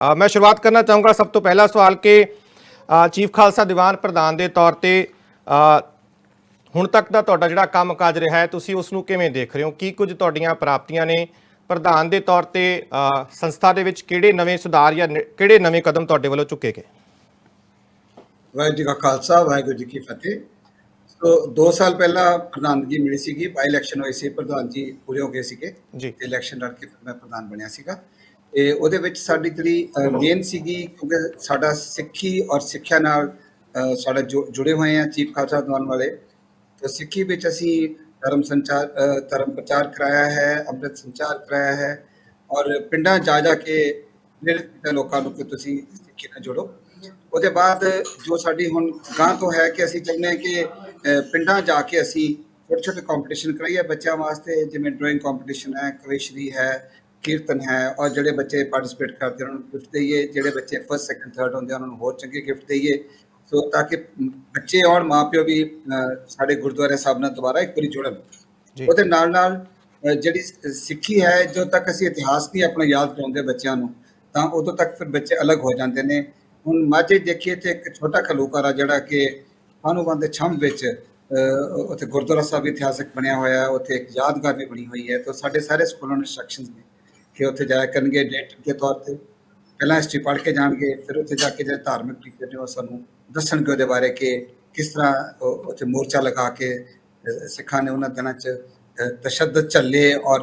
ਮੈਂ ਸ਼ੁਰੂਆਤ ਕਰਨਾ ਚਾਹੂੰਗਾ ਸਭ ਤੋਂ ਪਹਿਲਾ ਸਵਾਲ ਕਿ ਚੀਫ ਖਾਲਸਾ ਦੀਵਾਨ ਪ੍ਰਧਾਨ ਦੇ ਤੌਰ ਤੇ ਹੁਣ ਤੱਕ ਦਾ ਤੁਹਾਡਾ ਜਿਹੜਾ ਕੰਮਕਾਜ ਰਿਹਾ ਹੈ ਤੁਸੀਂ ਉਸ ਨੂੰ ਕਿਵੇਂ ਦੇਖ ਰਹੇ ਹੋ? ਕੀ ਕੁਝ ਤੁਹਾਡੀਆਂ ਪ੍ਰਾਪਤੀਆਂ ਨੇ? ਪ੍ਰਧਾਨ ਦੇ ਤੌਰ ਤੇ ਸੰਸਥਾ ਦੇ ਵਿੱਚ ਕਿਹੜੇ ਨਵੇਂ ਸੁਧਾਰ ਜਾਂ ਕਿਹੜੇ ਨਵੇਂ ਕਦਮ ਤੁਹਾਡੇ ਵੱਲੋਂ ਚੁੱਕੇ ਗਏ? ਵਾਹਿਗੁਰੂ ਜੀ ਕਾ ਖਾਲਸਾ ਵਾਹਿਗੁਰੂ ਜੀ ਕੀ ਫਤਿਹ। ਸੋ 2 ਸਾਲ ਪਹਿਲਾਂ ਪ੍ਰਧਾਨਗੀ ਮਿਲੀ ਸੀਗੀ ਬਾਈ ਇਲੈਕਸ਼ਨ ਹੋਈ ਸੀ ਪ੍ਰਧਾਨ ਜੀ ਪੂਰੇ ਹੋ ਗਏ ਸੀਗੇ। ਜੀ। ਇਲੈਕਸ਼ਨ ਲੜ ਕੇ ਮੈਂ ਪ੍ਰਧਾਨ ਬਣਿਆ ਸੀਗਾ। ਇਹ ਉਹਦੇ ਵਿੱਚ ਸਾਡੀ ਜਿਹੜੀ ਮੇਨ ਸੀਗੀ, ਕਿਉਂਕਿ ਸਾਡਾ ਸਿੱਖੀ ਔਰ ਸਿੱਖਿਆ ਨਾਲ ਸਾਡਾ ਜੁ- ਜੁੜੇ ਹੋਏ ਆ ਚੀਫ ਖਾਲਸਾ ਦੀਵਾਨ ਵਾਲੇ। ਤੇ ਸਿੱਖੀ ਵਿੱਚ ਅਸੀਂ ਧਰਮ ਸੰਚਾਰ ਧਰਮ ਪ੍ਰਚਾਰ ਕਰਾਇਆ ਹੈ, ਅੰਮ੍ਰਿਤ ਸੰਚਾਰ ਕਰਾਇਆ ਹੈ, ਔਰ ਪਿੰਡਾਂ ਜਾ ਜਾ ਕੇ ਪ੍ਰੇਰਿਤ ਲੋਕਾਂ ਨੂੰ ਕਿ ਤੁਸੀਂ ਸਿੱਖੀ ਨਾਲ ਜੁੜੋ। ਉਹਦੇ ਬਾਅਦ ਜੋ ਸਾਡੀ ਹੁਣ ਗਾਂ ਤੋਂ ਹੈ ਕਿ ਅਸੀਂ ਚਾਹੁੰਦੇ ਹਾਂ ਕਿ ਪਿੰਡਾਂ ਜਾ ਕੇ ਅਸੀਂ ਛੋਟੇ ਛੋਟੇ ਕੰਪੀਟੀਸ਼ਨ ਕਰਾਈਏ ਬੱਚਿਆਂ ਵਾਸਤੇ, ਜਿਵੇਂ ਡਰਾਇੰਗ ਕੰਪੀਟੀਸ਼ਨ ਹੈ, ਕਵਿਸ਼ਰੀ ਹੈ ਕੀਰਤਨ ਹੈ ਔਰ ਜਿਹੜੇ ਬੱਚੇ ਪਾਰਟਿਸਿਪੇਟ ਕਰਦੇ ਉਹਨਾਂ ਨੂੰ ਗਿਫਟ ਦਈਏ ਜਿਹੜੇ ਬੱਚੇ ਫਸਟ ਸੈਕੰਡ ਥਰਡ ਹੁੰਦੇ ਆ, ਉਹਨਾਂ ਨੂੰ ਹੋਰ ਚੰਗੇ ਗਿਫਟ ਦਈਏ। ਸੋ ਤਾਂ ਕਿ ਬੱਚੇ ਔਰ ਮਾਪਿਓ ਵੀ ਸਾਡੇ ਗੁਰਦੁਆਰੇ ਸਾਹਿਬ ਨਾਲ ਦੁਬਾਰਾ ਇੱਕ ਵਾਰੀ ਜੁੜਨ। ਜੀ। ਉਹਦੇ ਨਾਲ ਨਾਲ ਜਿਹੜੀ ਸਿੱਖੀ ਹੈ ਜਦੋਂ ਤੱਕ ਅਸੀਂ ਇਤਿਹਾਸ ਨਹੀਂ ਆਪਣਾ ਯਾਦ ਕਰਾਉਂਦੇ ਬੱਚਿਆਂ ਨੂੰ ਤਾਂ ਉਦੋਂ ਤੱਕ ਫਿਰ ਬੱਚੇ ਅਲੱਗ ਹੋ ਜਾਂਦੇ ਨੇ। ਹੁਣ ਮਾਝੇ ਦੇਖੀਏ ਤੇ ਇੱਕ ਛੋਟਾ ਖਲੂਕਾਰਾ ਜਿਹੜਾ ਕਿ ਹਨੂਮਾਨ ਦੇ ਛੰਭ ਵਿੱਚ ਉੱਥੇ ਗੁਰਦੁਆਰਾ ਸਾਹਿਬ ਇਤਿਹਾਸਕ ਬਣਿਆ ਹੋਇਆ ਹੈ ਉੱਥੇ ਇੱਕ ਯਾਦਗਾਰ ਵੀ ਬਣੀ ਹੋਈ ਹੈ। ਤਾਂ ਸਾਡੇ ਸਾਰੇ ਸਕੂਲਾਂ ਨੂੰ ਇੰਸਟਰਕਸ਼ਨਸ ਨੇ। ਕਿ ਉੱਥੇ ਜਾਇਆ ਕਰਨਗੇ ਡੇਟ ਦੇ ਤੌਰ ਤੇ। ਪਹਿਲਾਂ ਹਿਸਟਰੀ ਪੜ੍ਹ ਕੇ ਜਾਣਗੇ ਫਿਰ ਉੱਥੇ ਜਾ ਕੇ ਜਿਹੜੇ ਧਾਰਮਿਕ ਟੀਚਰ ਨੇ ਉਹ ਸਾਨੂੰ ਦੱਸਣਗੇ ਉਹਦੇ ਬਾਰੇ ਕਿ ਕਿਸ ਤਰ੍ਹਾਂ ਉੱਥੇ ਮੋਰਚਾ ਲਗਾ ਕੇ ਸਿੱਖਾਂ ਨੇ ਉਹਨਾਂ ਦਿਨਾਂ 'ਚ ਤਸ਼ੱਦਦ ਝੱਲੇ ਔਰ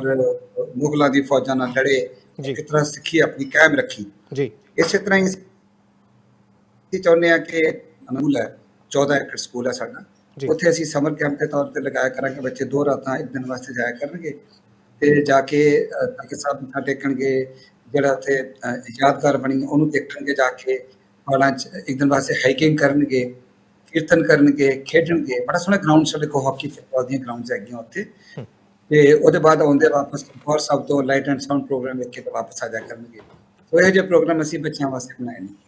ਮੁਗਲਾਂ ਦੀ ਫੌਜਾਂ ਨਾਲ ਲੜੇ। ਕਿਸ ਤਰ੍ਹਾਂ ਸਿੱਖੀ ਆਪਣੀ ਕਾਇਮ ਰੱਖੀ। ਜੀ। ਇਸੇ ਤਰ੍ਹਾਂ ਹੀ ਅਸੀਂ ਚਾਹੁੰਦੇ ਆ ਕਿ ਅਨੁਕੂਲ ਹੈ 14 ਏਕੜ ਸਕੂਲ ਹੈ ਸਾਡਾ। ਉੱਥੇ ਅਸੀਂ ਸਮਰ ਕੈਂਪ ਦੇ ਤੌਰ ਤੇ ਲਗਾਇਆ ਕਰਾਂਗੇ ਬੱਚੇ ਦੋ ਰਾਤਾਂ ਇੱਕ ਦਿਨ ਵਾਸਤੇ ਜਾਇਆ ਕਰਨਗੇ। ਤੇ ਜਾ ਕੇ ਤਖਤ ਸਾਹਿਬ ਮੱਥਾ ਟੇਕਣਗੇ ਜਿਹੜਾ ਉੱਥੇ ਯਾਦਗਾਰ ਬਣੀ ਉਹਨੂੰ ਦੇਖਣਗੇ ਜਾ ਕੇ ਪਹਾੜਾਂ 'ਚ ਇੱਕ ਦਿਨ ਵਾਸਤੇ ਹਾਈਕਿੰਗ ਕਰਨਗੇ ਕੀਰਤਨ ਕਰਨਗੇ ਖੇਡਣਗੇ। ਬੜਾ ਸੋਹਣਾ ਗਰਾਊਂਡ ਸਾਡੇ ਕੋਲ ਹਾਕੀ ਫੁੱਟਬਾਲ ਦੀਆਂ ਗਰਾਊਂਡਸ ਹੈਗੀਆਂ ਉੱਥੇ। ਤੇ ਉਹਦੇ ਬਾਅਦ ਆਉਂਦੇ ਵਾਪਸ ਹੋਰ ਸਭ ਤੋਂ ਲਾਈਟ ਐਂਡ ਸਾਊਂਡ ਪ੍ਰੋਗਰਾਮ ਵੇਖ ਕੇ ਵਾਪਸ ਆ ਜਾ ਕਰਨਗੇ। ਸੋ ਇਹ ਜਿਹੇ ਪ੍ਰੋਗਰਾਮ ਅਸੀਂ ਬੱਚਿਆਂ ਵਾਸਤੇ ਬਣਾਏ ਨੇ।